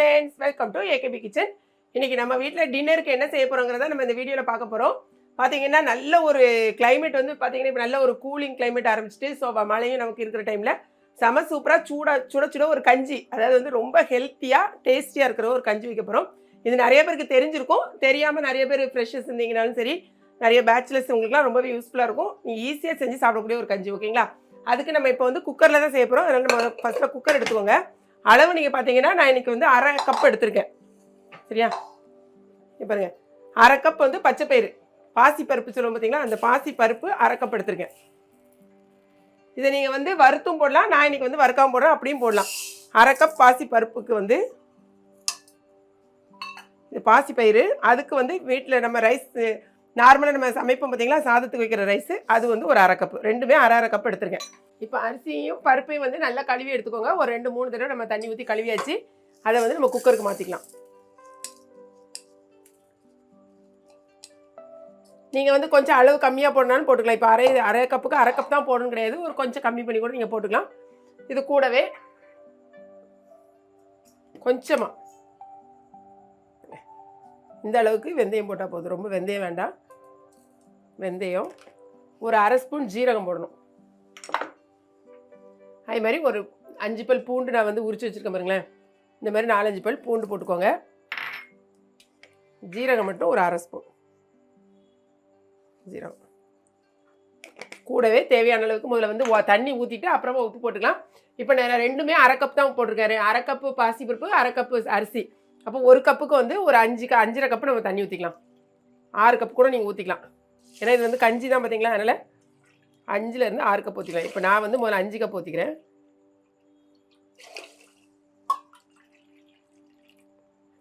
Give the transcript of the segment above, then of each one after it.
Friends welcome to AKP kitchen இன்னைக்கு நம்ம வீட்டில் டின்னருக்கு என்ன செய்ய போகிறோங்கிறத நம்ம இந்த வீடியோவில் பார்க்க போகிறோம் பார்த்தீங்கன்னா நல்ல ஒரு கிளைமேட் வந்து பார்த்தீங்கன்னா இப்போ நல்ல ஒரு கூலிங் கிளைமேட் ஆரம்பிச்சிட்டு ஸோ மழையும் நமக்கு இருக்கிற டைமில் செம சூப்பராக சூடா சுட சுட ஒரு கஞ்சி அதாவது வந்து ரொம்ப ஹெல்த்தியாக டேஸ்டியாக இருக்கிற ஒரு கஞ்சி வைக்க போகிறோம் இது நிறைய பேருக்கு தெரிஞ்சிருக்கும். தெரியாமல் நிறைய பேர் ஃப்ரெஷ்ஷஸ் இருந்தீங்கனாலும் சரி நிறைய பேச்சுலர்ஸ் உங்களுக்குலாம் ரொம்பவே யூஸ்ஃபுல்லாக இருக்கும். நீ ஈஸியாக செஞ்சு சாப்பிடக்கூடிய ஒரு கஞ்சி ஓகேங்களா அதுக்கு நம்ம இப்போ வந்து குக்கரில் தான் செய்ய போகிறோம் அதனால் நம்ம ஃபஸ்ட்டில் குக்கர் எடுத்துக்கோங்க. அளவு நீங்கள் பார்த்தீங்கன்னா நான் இன்னைக்கு வந்து அரை கப் எடுத்திருக்கேன். சரியா? இங்க அரை கப் வந்து பச்சை பயிறு பாசி பருப்பு சொல்லுவோம் பார்த்தீங்களா அந்த பாசி பருப்பு அரை கப் எடுத்திருக்கேன். இதை நீங்கள் வந்து வறுத்தும் போடலாம். நான் இன்னைக்கு வந்து வறுக்காம போடுறேன். அப்படியும் போடலாம். அரை கப் பாசி பருப்புக்கு வந்து இது பாசி பயிறு அதுக்கு வந்து வீட்டில் நம்ம ரைஸ் நார்மலாக நம்ம சமைப்போம் பார்த்தீங்களா சாதத்துக்கு வைக்கிற ரைஸு அது வந்து ஒரு அரை கப் ரெண்டுமே அரை அரை கப் எடுத்திருக்கேன். இப்போ அரிசியும் பருப்பையும் வந்து நல்லா கழுவி எடுத்துக்கோங்க. ஒரு ரெண்டு மூணு தடவை நம்ம தண்ணி ஊற்றி கழுவியாச்சு. அதை வந்து நம்ம குக்கருக்கு மாற்றிக்கலாம் நீங்கள் வந்து கொஞ்சம் அளவு கம்மியாக போடணும்னாலும் போட்டுக்கலாம். இப்போ அரை அரை கப்புக்கு அரை கப் தான் போடணும் கிடையாது. ஒரு கொஞ்சம் கம்மி பண்ணி கூட நீங்கள் போட்டுக்கலாம். இது கூடவே கொஞ்சமாக இந்த அளவுக்கு வெந்தயம் போட்டால் போதும். ரொம்ப வெந்தயம் வேண்டாம். வெந்தயம். ஒரு அரை ஸ்பூன் ஜீரகம் போடணும். அதே மாதிரி ஒரு அஞ்சு பல் பூண்டு நான் வந்து உரிச்சு வச்சுருக்கேன் பாருங்களேன். இந்த மாதிரி நாலஞ்சு பல் பூண்டு போட்டுக்கோங்க. ஜீரகம் மட்டும் ஒரு அரை ஸ்பூன். ஜீரகம். கூடவே தேவையான அளவுக்கு முதல்ல வந்து தண்ணி ஊற்றிட்டு அப்புறமா உப்பு போட்டுக்கலாம். இப்போ நான் ரெண்டுமே அரை கப் தான் போட்டிருக்காரு. அரை கப்பு பாசிப்பருப்பு அரை கப்பு அரிசி. அப்போ ஒரு கப்புக்கு வந்து ஒரு அஞ்சு க அஞ்சரை கப்பு நம்ம தண்ணி ஊற்றிக்கலாம் ஆறு கப் கூட நீங்கள் ஊற்றிக்கலாம் ஏன்னா இது வந்து கஞ்சி தான் பார்த்தீங்களா அதனால் அஞ்சுலேருந்து ஆறு கப் ஊற்றிக்கலாம் இப்போ நான் வந்து முதல்ல அஞ்சு கப் ஊற்றிக்கிறேன்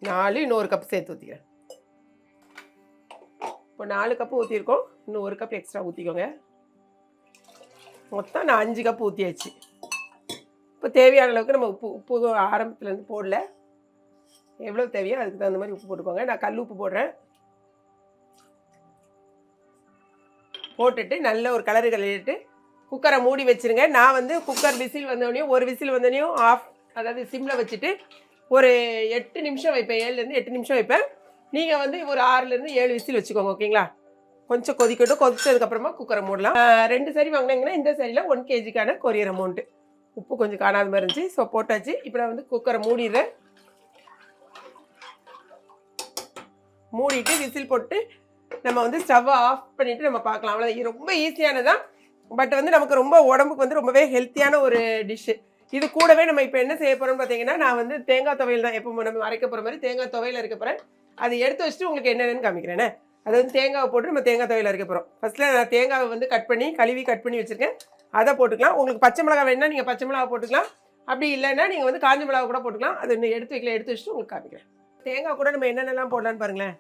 நாலு இன்னொரு கப் சேர்த்து ஊற்றிக்கிறேன் இப்போ நாலு கப்பு ஊற்றிருக்கோம் இன்னும் ஒரு கப் எக்ஸ்ட்ரா ஊற்றிக்கோங்க மொத்தம் நான் அஞ்சு கப் ஊற்றியாச்சு இப்போ தேவையான அளவுக்கு நம்ம உப்பு உப்பு ஆரம்பத்துலேருந்து போடல. எவ்வளோ தேவையோ அதுக்கு தகுந்த மாதிரி உப்பு போட்டுக்கோங்க. நான் கல் உப்பு போடுறேன். போட்டுட்டு நல்ல ஒரு கலரு கலரிட்டு குக்கரை மூடி வச்சிருங்க. நான் வந்து குக்கர் விசில் வந்தோடனையும் ஒரு விசில் வந்தோடனையும் ஆஃப் அதாவது சிம்மில் வச்சுட்டு ஒரு எட்டு நிமிஷம் வைப்பேன். ஏழுலேருந்து எட்டு நிமிஷம் வைப்பேன். நீங்கள் வந்து ஒரு ஆறுலேருந்து ஏழு விசில் வச்சுக்கோங்க ஓகேங்களா கொஞ்சம் கொதிக்கட்டும். கொதிச்சதுக்கப்புறமா குக்கரை மூடலாம். ரெண்டு சரி வாங்கினீங்கன்னா இந்த சரியில் ஒன் கேஜிக்கான கொரியர் அமௌண்ட்டு உப்பு கொஞ்சம் காணாத மாதிரி இருந்துச்சு. ஸோ போட்டாச்சு. இப்போ நான் வந்து குக்கரை மூடிடுறேன். மூடிட்டு விசில் போட்டு நம்ம வந்து ஸ்டவ்வை ஆஃப் பண்ணிவிட்டு நம்ம பார்க்கலாம். அவ்வளோ இது ரொம்ப ஈஸியானதான் பட் வந்து நமக்கு ரொம்ப உடம்புக்கு வந்து ரொம்பவே ஹெல்த்தியான ஒரு டிஷ்ஷு இது கூடவே நம்ம இப்போ என்ன செய்ய போகிறோம்னு பார்த்தீங்கன்னா நான் வந்து தேங்காய் துவையல் தான் எப்போ நம்ம அரைக்க போகிற மாதிரி தேங்காய் துவையில் இருக்க போகிறேன் அதை எடுத்து வச்சுட்டு உங்களுக்கு என்னென்னு காமிக்கிறேனே அது வந்து தேங்காவை போட்டு நம்ம தேங்காய் துவையில் அரைக்க போகிறோம் ஃபஸ்ட்டில் நான் தேங்காவை வந்து கட் பண்ணி கழுவி கட் பண்ணி வச்சுருக்கேன். அதை போட்டுக்கலாம். உங்களுக்கு பச்சை மிளகா வேணுன்னா நீங்கள் பச்சை மிளகா போட்டுக்கலாம். அப்படி இல்லைன்னா நீங்கள் வந்து காஞ்ச மிளகா கூட போட்டுக்கலாம். அது இன்னும் எடுத்து வைக்கல எடுத்து வச்சுட்டு உங்களுக்கு காமிக்கிறேன். தேங்காய் கூட நம்ம என்னென்னலாம் போடலான்னு பாருங்களேன்.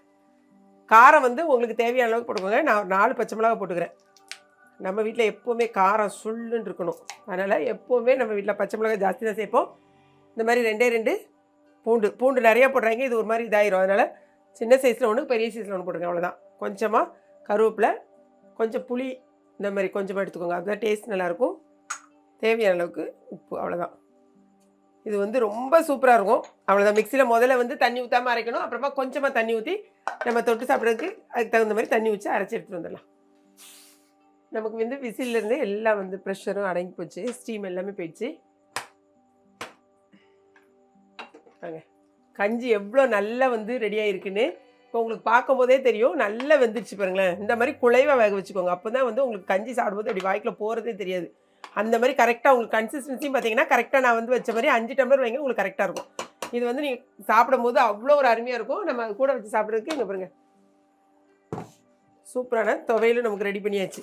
காரம் வந்து உங்களுக்கு தேவையான அளவுக்கு போட்டுக்கோங்க. நான் நாலு பச்சை மிளகா போட்டுக்கிறேன். நம்ம வீட்டில் எப்போவுமே காரம் சுள்ளுன்னு இருக்கணும். அதனால் எப்போவுமே நம்ம வீட்டில் பச்சை மிளகாய் ஜாஸ்தி தான் சேர்ப்போம். இந்த மாதிரி ரெண்டே ரெண்டு பூண்டு பூண்டு நிறையா போடுறாங்க. இது ஒரு மாதிரி இதாயிரும். அதனால் சின்ன சைஸில் ஒன்று பெரிய சைஸில் ஒன்று போட்டுருங்க அவ்வளோதான் கொஞ்சமாக கருவேப்பிலை கொஞ்சம் புளி இந்த மாதிரி கொஞ்சமாக எடுத்துக்கோங்க. அதுதான் டேஸ்ட் நல்லாயிருக்கும் தேவையான அளவுக்கு உப்பு அவ்வளோதான் இது வந்து ரொம்ப சூப்பராக இருக்கும். அவ்வளோதான் மிக்சியில் முதல்ல வந்து தண்ணி ஊற்றாமல் அரைக்கணும். அப்புறமா கொஞ்சமாக தண்ணி ஊற்றி நம்ம தொட்டு சாப்பிட்றதுக்கு அதுக்கு தகுந்த மாதிரி தண்ணி ஊற்றி அரைச்சி எடுத்துகிட்டு வந்துடலாம். நமக்கு வந்து விசிலிருந்து எல்லாம் வந்து ப்ரெஷரும் அடங்கி போச்சு. ஸ்டீம் எல்லாமே போயிடுச்சு. வாங்க. கஞ்சி எவ்வளோ நல்லா வந்து ரெடியாக இருக்குன்னு இப்போ உங்களுக்கு பார்க்கும்போதே தெரியும். நல்லா வெந்துருச்சு பாருங்களேன். இந்த மாதிரி குழைவாக வேக வச்சுக்கோங்க. அப்போ தான் வந்து உங்களுக்கு கஞ்சி சாப்பிடும்போது அப்படி வாய்க்குள்ள போகிறதே தெரியாது. அந்த மாதிரி கரெக்டாக உங்களுக்கு கன்சிஸ்டன்சியும் பார்த்தீங்கன்னா கரெக்டாக நான் வந்து வச்ச மாதிரி அஞ்சு டம்ளர் வைங்க உங்களுக்கு கரெக்டாக இருக்கும். இது வந்து நீங்கள் சாப்பிடும்போது அவ்வளோ ஒரு அருமையாக இருக்கும். நம்ம கூட வச்சு சாப்பிட்றதுக்கு இங்கே பாருங்கள் சூப்பரான துவையலும் நமக்கு ரெடி பண்ணியாச்சு.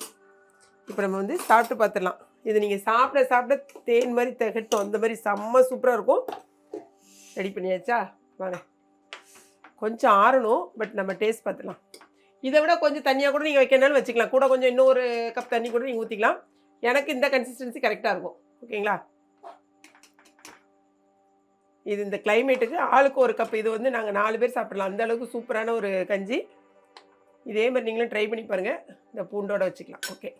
இப்போ நம்ம வந்து சாப்பிட்டு பார்த்துடலாம் இது நீங்கள் சாப்பிட சாப்பிட தேன் மாதிரி திகட்டும் அந்த மாதிரி செம்ம சூப்பராக இருக்கும். ரெடி பண்ணியாச்சா? வாங்க. கொஞ்சம் ஆறணும் பட் நம்ம டேஸ்ட் பார்த்துக்கலாம் இதை விட கொஞ்சம் தண்ணியாக கூட நீங்கள் வைக்கணும்னாலும் வச்சுக்கலாம். கூட கொஞ்சம் இன்னொரு கப் தண்ணி கூட நீங்கள் ஊற்றிக்கலாம் எனக்கு இந்த கன்சிஸ்டன்சி கரெக்டாக இருக்கும். ஓகேங்களா? இது இந்த கிளைமேட்டுக்கு ஆளுக்கு ஒரு கப் இது வந்து நாங்கள் நாலு பேர் சாப்பிடலாம். அந்த அளவுக்கு சூப்பரான ஒரு கஞ்சி. இதே மாதிரி நீங்களும் ட்ரை பண்ணி பாருங்கள் இந்த பூண்டோட வச்சுக்கலாம். ஓகே.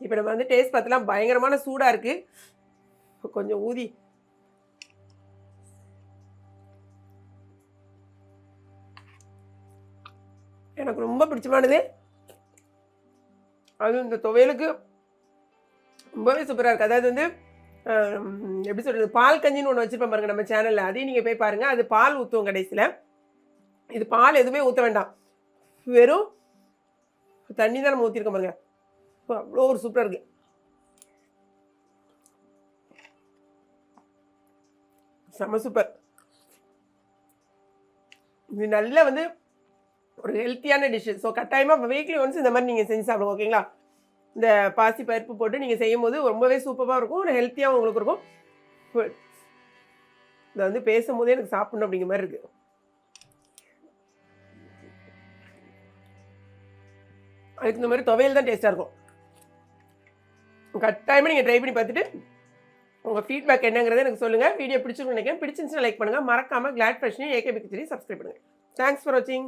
இப்போ நம்ம வந்து டேஸ்ட் பார்த்தலாம். பயங்கரமான சூடாக இருக்குது கொஞ்சம் ஊதி. எனக்கு ரொம்ப பிடிச்சமானது அதுவும் இந்த துவையலுக்கு ரொம்பவே சூப்பராக இருக்குது அதாவது வந்து எப்படி சொல்கிறது பால் கஞ்சின்னு ஒன்று வச்சுருப்பேன் பாருங்க நம்ம சேனலில் அதையும் நீங்கள் போய் பாருங்கள் அது பால் ஊற்றுவோம் கடைசியில். இது பால் எதுவுமே ஊற்ற வேண்டாம். வெறும் தண்ணி தான் நம்ம ஊற்றிருக்கோம் பாருங்கள் இப்போ அவ்வளோ ஒரு சூப்பராக இருக்குது செம்ம சூப்பர். இது நல்லா வந்து ஒரு ஹெல்த்தியான டிஷ்ஷு ஸோ கட்டாயமாக வீக்லி ஒன்ஸ் இந்த மாதிரி நீங்கள் செஞ்சு சாப்பிடுங்க ஓகேங்களா இந்த பாசி பருப்பு போட்டு நீங்கள் செய்யும் போது ரொம்பவே சூப்பராக இருக்கும். ஒரு ஹெல்த்தியாகவும் உங்களுக்கு இருக்கும். இதை வந்து பேசும்போதே எனக்கு சாப்பிடணும் அப்படிங்கிற மாதிரி இருக்குது அதுக்கு இந்த மாதிரி துவையல் தான் டேஸ்ட்டாக இருக்கும். கட்டாயமாக நீங்கள் ட்ரை பண்ணி பார்த்துட்டு உங்கள் ஃபீட்பேக் என்னங்கிறத எனக்கு சொல்லுங்கள் வீடியோ பிடிச்சிருக்குன்னு நினைக்கிறேன். பிடிச்சிருந்துச்சுன்னா லைக் பண்ணுங்கள் மறக்காமல் கிளாட் ஃப்ரெஷ்னு ஏகே பிக்சரி சப்ஸ்கிரைப் பண்ணுங்கள் தேங்க்ஸ் ஃபார் வாட்சிங்